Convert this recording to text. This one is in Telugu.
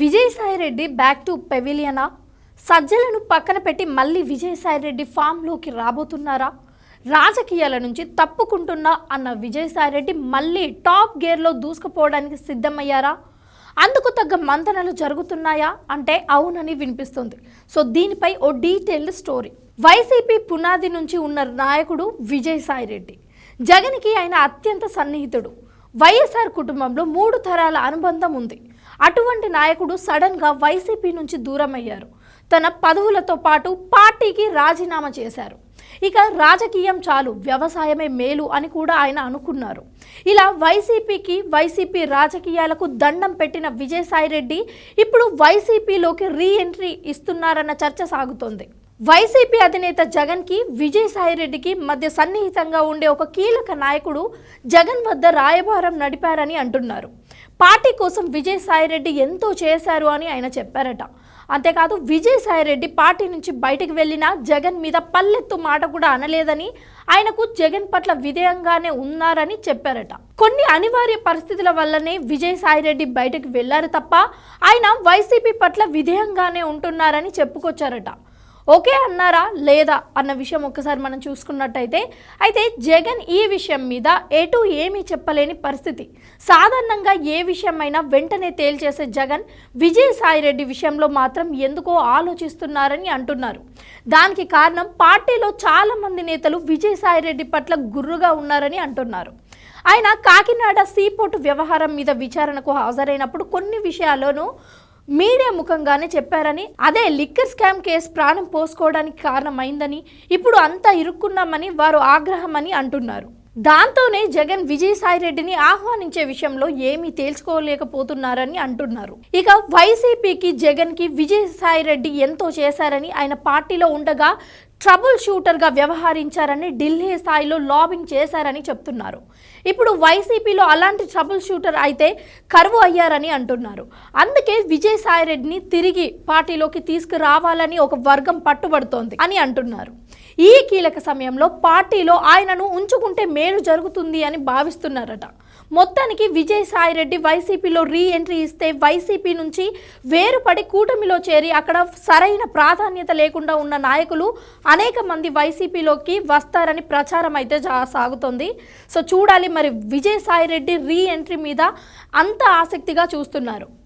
విజయసాయిరెడ్డి బ్యాక్ టు పెవిలియనా సజ్జలను పక్కన పెట్టి మళ్ళీ విజయసాయిరెడ్డి ఫామ్లోకి రాబోతున్నారా? రాజకీయాల నుంచి తప్పుకుంటున్నా అన్న విజయసాయిరెడ్డి మళ్ళీ టాప్ గేర్లో దూసుకుపోవడానికి సిద్ధమయ్యారా? అందుకు తగ్గ మంతనలు జరుగుతున్నాయా? అంటే అవునని వినిపిస్తుంది. సో దీనిపై ఓ డీటెయిల్డ్ స్టోరీ వైసీపీ పునాది నుంచి ఉన్న నాయకుడు విజయసాయిరెడ్డి. జగన్కి ఆయన అత్యంత సన్నిహితుడు. వైఎస్ఆర్ కుటుంబంలో మూడు తరాల అనుబంధం ఉంది. అటువంటి నాయకుడు సడన్గా వైసీపీ నుంచి దూరమయ్యారు. తన పదవులతో పాటు పార్టీకి రాజీనామా చేశారు. ఇక రాజకీయం చాలు వ్యవసాయమే మేలు అని కూడా ఆయన అనుకున్నారు. ఇలా వైసీపీకి వైసీపీ రాజకీయాలకు దండం పెట్టిన విజయసాయిరెడ్డి ఇప్పుడు వైసీపీలోకి రీ ఎంట్రీ ఇస్తున్నారన్న చర్చ సాగుతోంది. వైసీపీ అధినేత జగన్కి విజయసాయిరెడ్డికి మధ్య సన్నిహితంగా ఉండే ఒక కీలక నాయకుడు జగన్ వద్ద రాయబారం నడిపారని అంటున్నారు. పార్టీ కోసం విజయసాయిరెడ్డి ఎంతో చేశారు అని ఆయన చెప్పారట. అంతేకాదు విజయసాయిరెడ్డి పార్టీ నుంచి బయటకు వెళ్ళినా జగన్ మీద పల్లెత్తు మాట కూడా అనలేదని ఆయనకు జగన్ పట్ల విధేయంగానే ఉన్నారని చెప్పారట. కొన్ని అనివార్య పరిస్థితుల వల్లనే విజయసాయిరెడ్డి బయటకు వెళ్ళారు తప్ప ఆయన వైసీపీ పట్ల విధేయంగానే ఉంటున్నారని చెప్పుకొచ్చారట. ఓకే అన్నారా లేదా అన్న విషయం ఒక్కసారి మనం చూసుకున్నట్టయితే అయితే జగన్ ఈ విషయం మీద ఎటు ఏమీ చెప్పలేని పరిస్థితి. సాధారణంగా ఏ విషయమైనా వెంటనే తేల్చేసే జగన్ విజయసాయిరెడ్డి విషయంలో మాత్రం ఎందుకో ఆలోచిస్తున్నారని అంటున్నారు. దానికి కారణం పార్టీలో చాలామంది నేతలు విజయసాయిరెడ్డి పట్ల గుర్రుగా ఉన్నారని అంటున్నారు. ఆయన కాకినాడ సీపోర్టు వ్యవహారం మీద విచారణకు హాజరైనప్పుడు కొన్ని విషయాల్లోనూ మీడియా ముఖంగానే చెప్పారని అదే లిక్కర్ స్కామ్ కేసు ప్రాణం పోసుకోవడానికి కారణమైందని ఇప్పుడు అంతా ఇరుక్కున్నామని వారు ఆగ్రహమని అంటున్నారు. దాంతోనే జగన్ విజయసాయిరెడ్డిని ఆహ్వానించే విషయంలో ఏమీ తేల్చుకోలేకపోతున్నారని అంటున్నారు. ఇక వైసీపీకి జగన్కి విజయసాయిరెడ్డి ఎంతో చేశారని ఆయన పార్టీలో ఉండగా ట్రబుల్ షూటర్గా వ్యవహరించారని ఢిల్లీ స్థాయిలో లాబింగ్ చేశారని చెప్తున్నారు. ఇప్పుడు వైసీపీలో అలాంటి ట్రబుల్ షూటర్ అయితే కరువు అయ్యారని అంటున్నారు. అందుకే విజయసాయిరెడ్డిని తిరిగి పార్టీలోకి తీసుకురావాలని ఒక వర్గం పట్టుబడుతోంది అని అంటున్నారు. ఈ కీలక సమయంలో పార్టీలో ఆయనను ఉంచుకుంటే మేలు జరుగుతుంది అని భావిస్తున్నారట. మొత్తానికి విజయసాయిరెడ్డి వైసీపీలో రీ ఎంట్రీ ఇస్తే వైసీపీ నుంచి వేరుపడి కూటమిలో చేరి అక్కడ సరైన ప్రాధాన్యత లేకుండా ఉన్న నాయకులు అనేక మంది వైసీపీలోకి వస్తారని ప్రచారం అయితే సాగుతుంది సాగుతోంది. సో చూడాలి మరి విజయసాయిరెడ్డి రీ ఎంట్రీ మీద అంత ఆసక్తిగా చూస్తున్నారు.